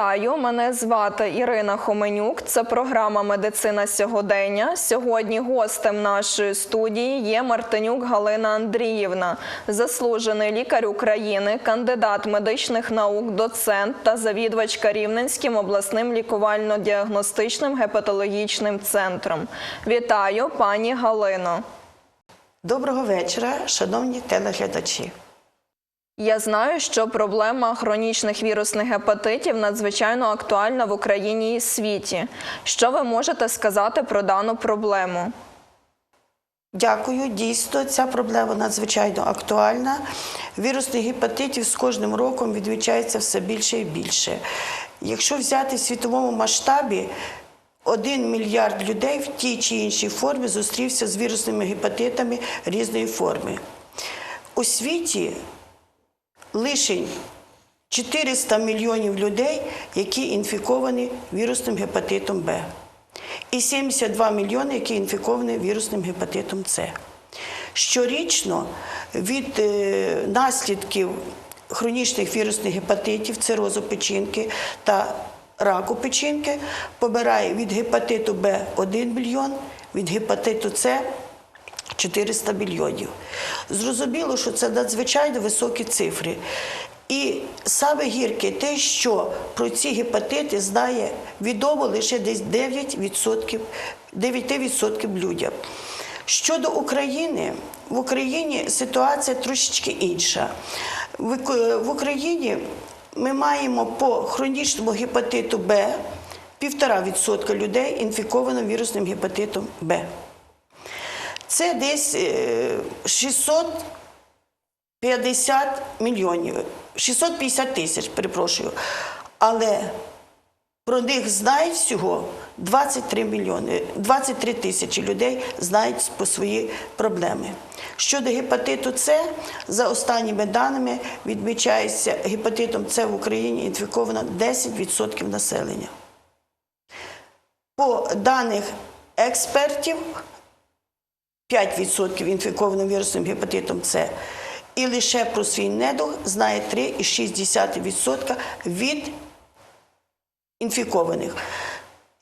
Вітаю! Мене звати Ірина Хоменюк. Це програма Медицина сьогодення. Сьогодні гостем нашої студії є Мартинюк Галина Андріївна, заслужений лікар України, кандидат медичних наук, доцент та завідувачка Рівненським обласним лікувально-діагностичним гепатологічним центром. Вітаю, пані Галино. Доброго вечора, шановні телеглядачі. Я знаю, що проблема хронічних вірусних гепатитів надзвичайно актуальна в Україні і світі. Що ви можете сказати про дану проблему? Дякую. Дійсно, ця проблема надзвичайно актуальна. Вірусних гепатитів з кожним роком відмічається все більше і більше. Якщо взяти в світовому масштабі, один мільярд людей в тій чи іншій формі зустрівся з вірусними гепатитами різної форми. У світі лишень 400 мільйонів людей, які інфіковані вірусним гепатитом Б, і 72 мільйони, які інфіковані вірусним гепатитом С. Щорічно від е, наслідків хронічних вірусних гепатитів, цирозу печінки та раку печінки помирає від гепатиту Б 1 мільйон, від гепатиту С 400 мільйонів. Зрозуміло, що це надзвичайно високі цифри. І саме гірке те, що про ці гепатити знає відомо лише десь 9%, 9% людям. Щодо України, в Україні ситуація трошечки інша. В Україні ми маємо по хронічному гепатиту Б 1,5% людей інфіковано вірусним гепатитом Б. Це десь е, 650 мільйонів, 650 тисяч, перепрошую. Але про них знають всього 23 мільйони, 23 тисячі людей знають про свої проблеми. Щодо гепатиту С, за останніми даними відмічається гепатитом С в Україні інфіковано 10% населення. По даних експертів, 5% інфікованим вірусним гепатитом С. І лише про свій недуг знає 3,6% від інфікованих.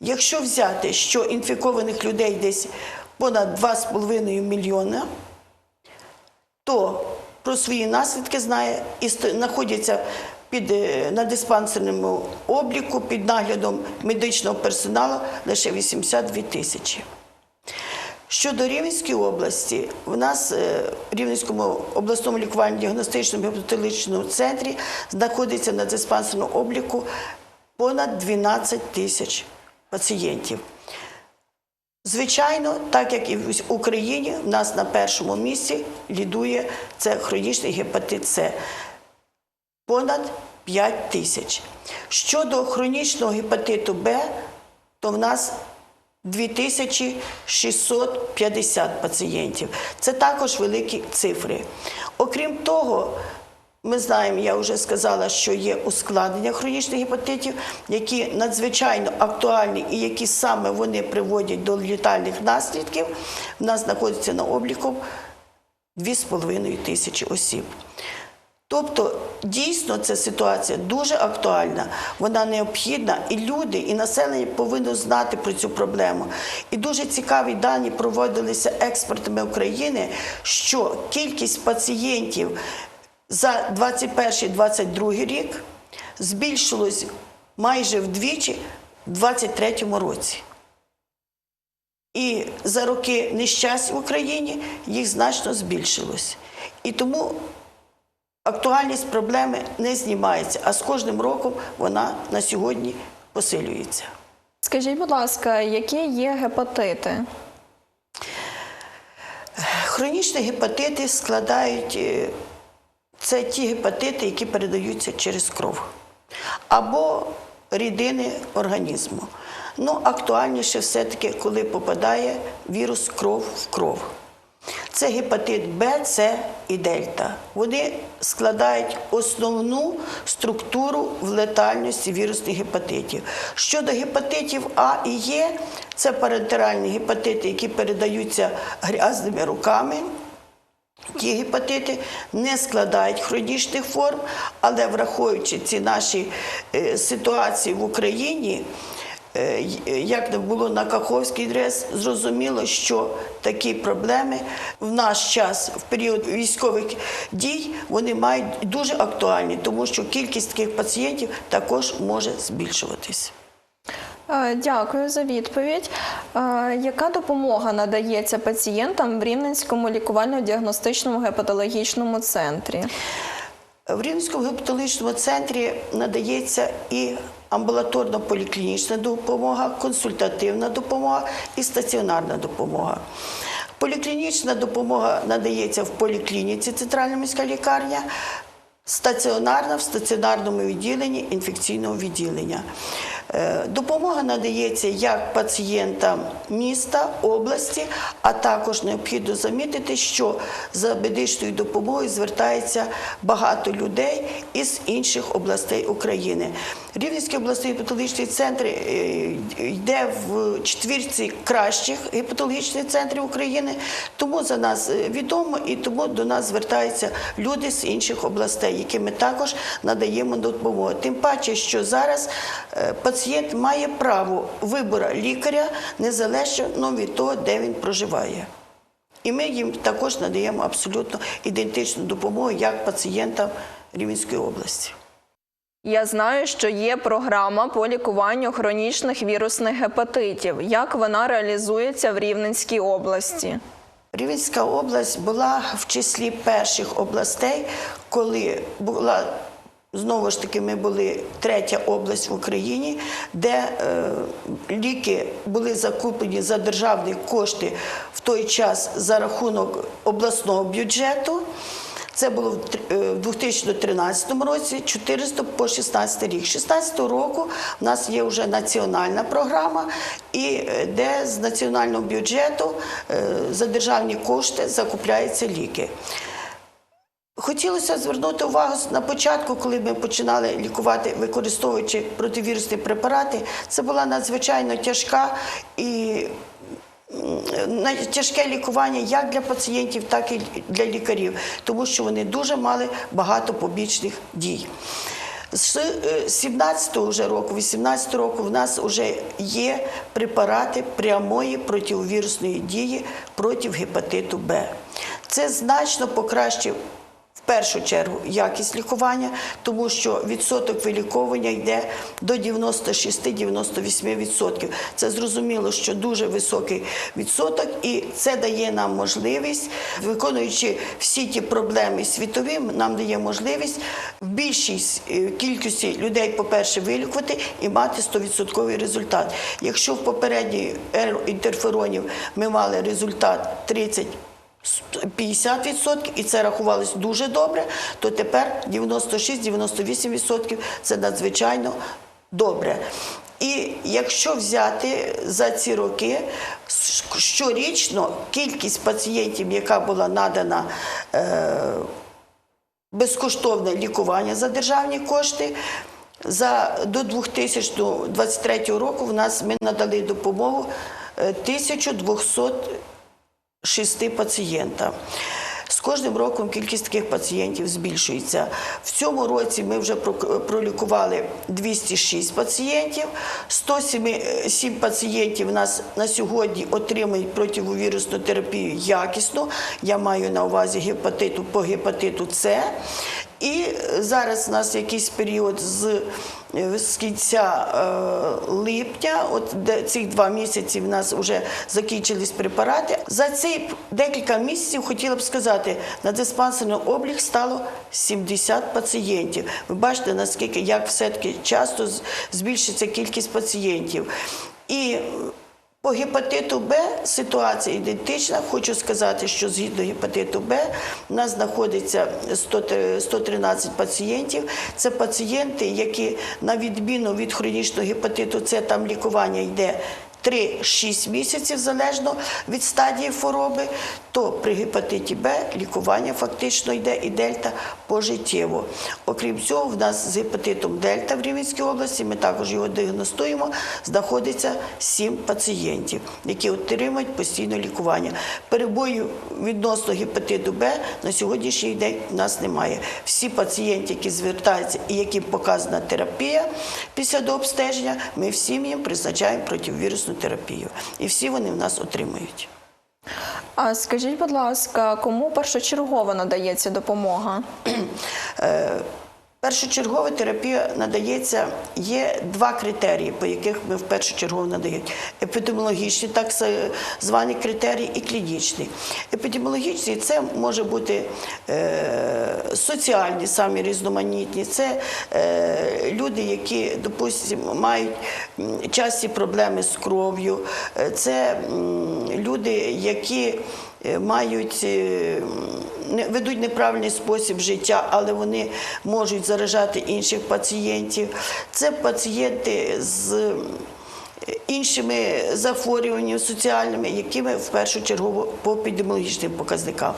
Якщо взяти, що інфікованих людей десь понад 2,5 мільйона, то про свої наслідки знає і знаходяться під, е, на диспансерному обліку під наглядом медичного персоналу лише 82 тисячі. Щодо Рівненської області, в нас е, в Рівненському обласному лікувально-діагностичному гепатологічному центрі знаходиться на диспансерному обліку понад 12 тисяч пацієнтів. Звичайно, так як і в Україні, в нас на першому місці лідує це хронічний гепатит С понад 5 тисяч. Щодо хронічного гепатиту Б, то в нас 2650 пацієнтів. Це також великі цифри. Окрім того, ми знаємо, я вже сказала, що є ускладнення хронічних гепатитів, які надзвичайно актуальні і які саме вони приводять до літальних наслідків. В нас знаходиться на обліку 2,5 тисячі осіб. Тобто, дійсно, ця ситуація дуже актуальна, вона необхідна, і люди, і населення повинно знати про цю проблему. І дуже цікаві дані проводилися експертами України, що кількість пацієнтів за 21-22 рік збільшилась майже вдвічі в 2023 році. І за роки нещасть в Україні їх значно збільшилось. І тому актуальність проблеми не знімається, а з кожним роком вона на сьогодні посилюється. Скажіть, будь ласка, які є гепатити? Хронічні гепатити складають е, це ті гепатити, які передаються через кров або рідини організму. Ну, актуальніше все-таки, коли попадає вірус кров в кров. Це гепатит Б, С і Дельта. Вони складають основну структуру в летальності вірусних гепатитів. Щодо гепатитів А і Е, це парентеральні гепатити, які передаються грязними руками, Ті гепатити не складають хронічних форм, але враховуючи ці наші е, ситуації в Україні, як не було на Каховський дрес, зрозуміло, що такі проблеми в наш час, в період військових дій, вони мають дуже актуальні, тому що кількість таких пацієнтів також може збільшуватись. Е, Дякую за відповідь. Е, Яка допомога надається пацієнтам в Рівненському лікувально-діагностичному гепатологічному центрі? В Рівненському гепатологічному центрі надається і амбулаторно-поліклінічна допомога, консультативна допомога і стаціонарна допомога. Поліклінічна допомога надається в поліклініці Центральна міська лікарня, стаціонарна в стаціонарному відділенні інфекційного відділення. Е, Допомога надається як пацієнтам міста, області, а також необхідно замітити, що за медичною допомогою звертається багато людей із інших областей України. Рівненський обласний гепатологічний центр е, йде в четвірці кращих гепатологічних центрів України, тому за нас е, відомо і тому до нас звертаються люди з інших областей, яким ми також надаємо допомогу. Тим паче, що зараз е, пацієнт має право вибору лікаря незалежно від того, де він проживає. І ми їм також надаємо абсолютно ідентичну допомогу як пацієнтам Рівненської області. Я знаю, що є програма по лікуванню хронічних вірусних гепатитів. Як вона реалізується в Рівненській області? Рівненська область була в числі перших областей, коли була знову ж таки, ми були третя область в Україні, де е, ліки були закуплені за державні кошти в той час за рахунок обласного бюджету. Це було в тр- е, 2013 році, 14 по 16 рік. 16 року в нас є вже національна програма, і е, де з національного бюджету е, за державні кошти закупляються ліки. Хотілося звернути увагу на початку, коли ми починали лікувати, використовуючи противірусні препарати. Це була надзвичайно тяжка і тяжке лікування як для пацієнтів, так і для лікарів, тому що вони дуже мали багато побічних дій. З е, 17-го вже року, 18 року в нас вже є препарати прямої противірусної дії проти гепатиту Б. Це значно покращив першу чергу якість лікування, тому що відсоток виліковування йде до 96-98%. Це зрозуміло, що дуже високий відсоток, і це дає нам можливість, виконуючи всі ті проблеми світові, нам дає можливість в більшій е, кількості людей, по-перше, вилікувати і мати 100% результат. Якщо в попередній інтерферонів ми мали результат 30 50% і це рахувалось дуже добре, то тепер 96-98% це надзвичайно добре. І якщо взяти за ці роки, щорічно кількість пацієнтів, яка була надана е, безкоштовне лікування за державні кошти, за до 2023 року в нас ми надали допомогу е, 1200 шести пацієнта. З кожним роком кількість таких пацієнтів збільшується. В цьому році ми вже пролікували 206 пацієнтів. 107 пацієнтів нас на сьогодні отримують противовірусну терапію якісну. Я маю на увазі гепатиту по гепатиту С. І зараз у нас якийсь період з з кінця е, липня, от цих два місяці в нас вже закінчились препарати. За ці декілька місяців хотіла б сказати, на диспансерний облік стало 70 пацієнтів. Ви бачите, наскільки як все-таки часто збільшиться кількість пацієнтів. І по гепатиту Б ситуація ідентична. Хочу сказати, що згідно гепатиту Б у нас знаходиться 100 113 пацієнтів. Це пацієнти, які на відміну від хронічного гепатиту С, там лікування йде 3-6 місяців залежно від стадії хвороби, то при гепатиті Б лікування фактично йде і дельта пожиттєво. Окрім цього, в нас з гепатитом дельта в Рівненській області, ми також його діагностуємо, знаходиться 7 пацієнтів, які отримують постійне лікування. Перебою відносно гепатиту Б на сьогоднішній день в нас немає. Всі пацієнти, які звертаються і яким показана терапія після дообстеження, ми всім їм призначаємо противірусну терапію. І всі вони в нас отримують. А скажіть, будь ласка, кому першочергово надається допомога? Першочергова терапія надається, є два критерії, по яких ми в першу чергу надаємо. Епідеміологічні, так звані критерії, і клінічні. Епідеміологічні це може бути е, соціальні, самі різноманітні. Це е, люди, які, допустимо, мають часті проблеми з кров'ю. Е, Це м, люди, які е, мають е, ведуть неправильний спосіб життя, але вони можуть заражати інших пацієнтів. Це пацієнти з е, іншими захворюваннями соціальними, якими в першу чергу по епідеміологічним показникам.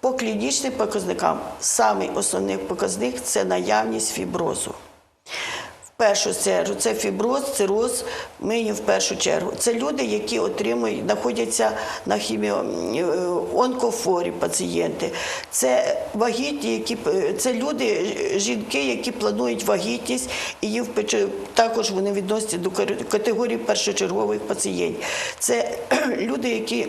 По клінічним показникам самий основний показник це наявність фіброзу. Першу чергу це фіброз, цироз, миї в першу чергу. Це люди, які отримують, знаходяться на хіміо е, онкофорі пацієнти. Це вагітні, які п- це люди, е, жінки, які планують вагітність, і в також вони відносяться до категорії першочергових пацієнтів. Це люди, які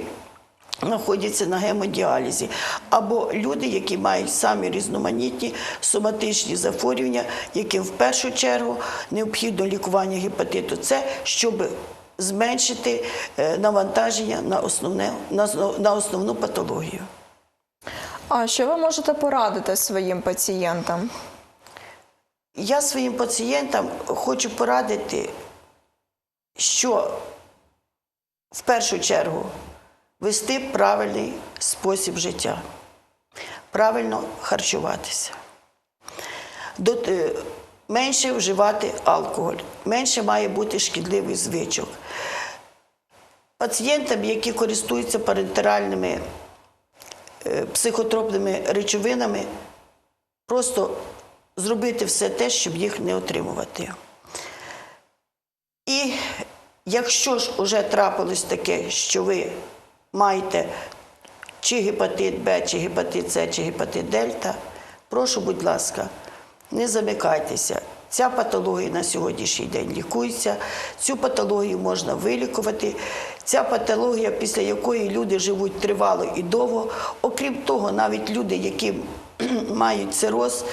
знаходяться на гемодіалізі, або люди, які мають самі різноманітні соматичні захворювання, яким в першу чергу необхідно лікування гепатиту С, щоб зменшити е, навантаження на основне на основну патологію. А що ви можете порадити своїм пацієнтам? Я своїм пацієнтам хочу порадити, що в першу чергу вести правильний спосіб життя, правильно харчуватися, е, менше вживати алкоголь, менше має бути шкідливих звичок. Пацієнтам, які користуються парентеральними е, психотропними речовинами, просто зробити все те, щоб їх не отримувати. І якщо ж уже трапилось таке, що ви маєте чи гепатит Б, чи гепатит С, чи гепатит Дельта, прошу, будь ласка, не замикайтеся. Ця патологія на сьогоднішній день лікується, цю патологію можна вилікувати. Ця патологія, після якої люди живуть тривало і довго. Окрім того, навіть люди, які мають цироз,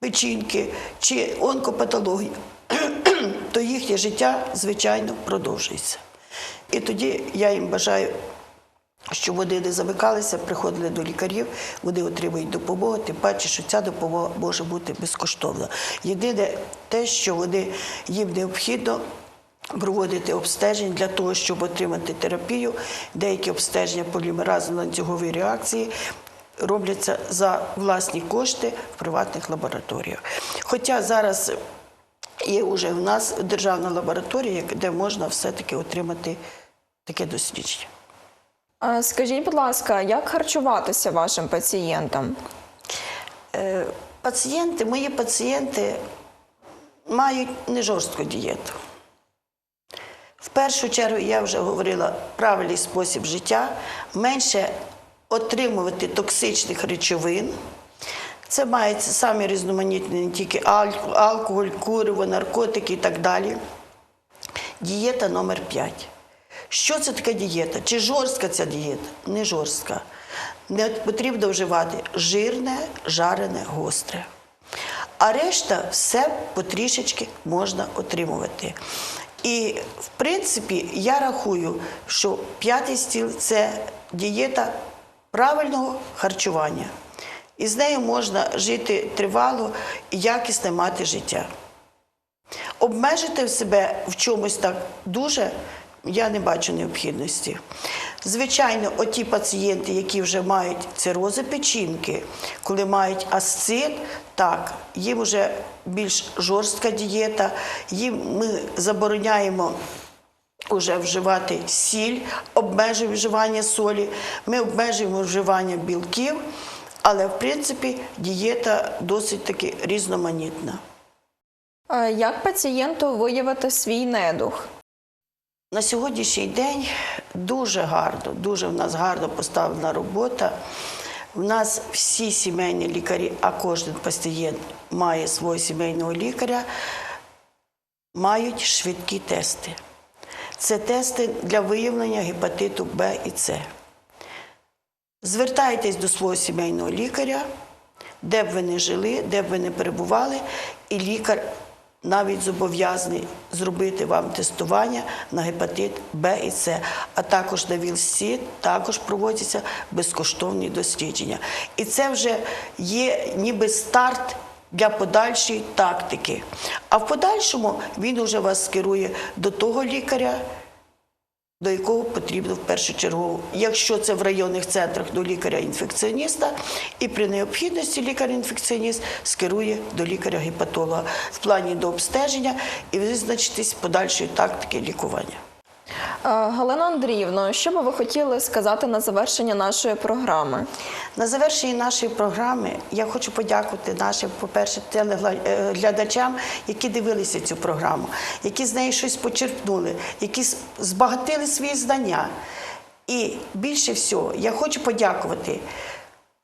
печінки чи онкопатологію, то їхнє життя, звичайно, продовжується. І тоді я їм бажаю, щоб вони не замикалися, приходили до лікарів, вони отримують допомогу, тим паче, що ця допомога може бути безкоштовна. Єдине те, що вони, їм необхідно проводити обстеження для того, щоб отримати терапію. Деякі обстеження полімеразу ланцюгової реакції робляться за власні кошти в приватних лабораторіях. Хоча зараз є вже в нас державна лабораторія, де можна все-таки отримати таке дослідження. Скажіть, будь ласка, як харчуватися вашим пацієнтам? Е, Пацієнти, мої пацієнти мають не жорстку дієту. В першу чергу я вже говорила правильний спосіб життя, менше отримувати токсичних речовин. Це мається самі різноманітні не тільки алкоголь, куриво, наркотики і так далі. Дієта номер 5. Що це таке дієта? Чи жорстка ця дієта? Не жорстка. Не потрібно вживати жирне, жарене, гостре. А решта все потрішечки можна отримувати. І, в принципі, я рахую, що п'ятий стіл це дієта правильного харчування. І з нею можна жити тривало і якісне мати життя. Обмежити себе в чомусь так дуже я не бачу необхідності. Звичайно, оті пацієнти, які вже мають цирози печінки, коли мають асцит, так, їм вже більш жорстка дієта, їм ми забороняємо вже вживати сіль, обмежуємо вживання солі, ми обмежуємо вживання білків, але в принципі дієта досить таки різноманітна. Як пацієнту виявити свій недух? На сьогоднішній день дуже гарно, дуже в нас гарно поставлена робота. У нас всі сімейні лікарі, а кожен пацієнт має свого сімейного лікаря, мають швидкі тести. Це тести для виявлення гепатиту Б і С. Звертайтесь до свого сімейного лікаря, де б ви не жили, де б ви не перебували, і лікар навіть зобов'язаний зробити вам тестування на гепатит Б і С, а також на ВІЛ-С, також проводяться безкоштовні дослідження. І це вже є ніби старт для подальшої тактики. А в подальшому він вже вас скерує до того лікаря, до якого потрібно в першу чергу, якщо це в районних центрах до лікаря-інфекціоніста, і при необхідності лікар-інфекціоніст скерує до лікаря-гепатолога в плані до обстеження і визначитись подальшої тактики лікування. Е, Галина Андріївна, що би ви хотіли сказати на завершення нашої програми? На завершенні нашої програми я хочу подякувати нашим, по-перше, телеглядачам, які дивилися цю програму, які з неї щось почерпнули, які збагатили свої знання. І більше всього я хочу подякувати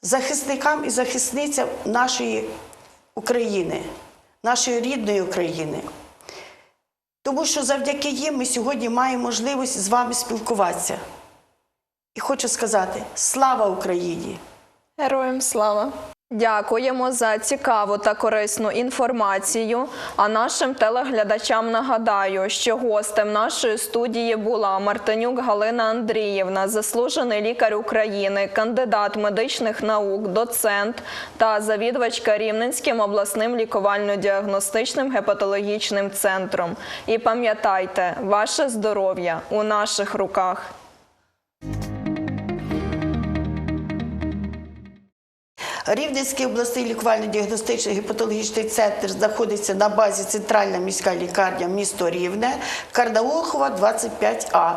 захисникам і захисницям нашої України, нашої рідної України. Тому що завдяки їм ми сьогодні маємо можливість з вами спілкуватися. І хочу сказати: слава Україні! Героям слава! Дякуємо за цікаву та корисну інформацію. А нашим телеглядачам нагадаю, що гостем нашої студії була Мартинюк Галина Андріївна, заслужений лікар України, кандидат медичних наук, доцент та завідувачка Рівненським обласним лікувально-діагностичним гепатологічним центром. І пам'ятайте, ваше здоров'я у наших руках. Рівненський обласний лікувально-діагностичний гепатологічний центр знаходиться на базі Центральна міська лікарня місто Рівне, Карнаухова, 25А.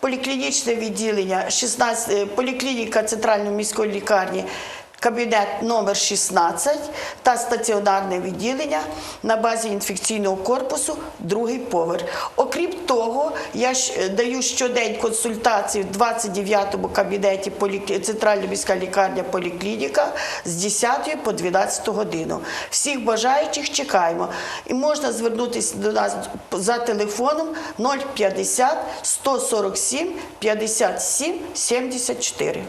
Поліклінічне відділення 16, е, поліклініка Центральної міської лікарні. Кабінет номер 16 та стаціонарне відділення на базі інфекційного корпусу, другий поверх. Окрім того, я е, даю щодень консультації в 29-му кабінеті Центральна міська лікарня поліклініка з 10 по 12 годину. Всіх бажаючих чекаємо. І можна звернутися до нас за телефоном 050 147 57 74.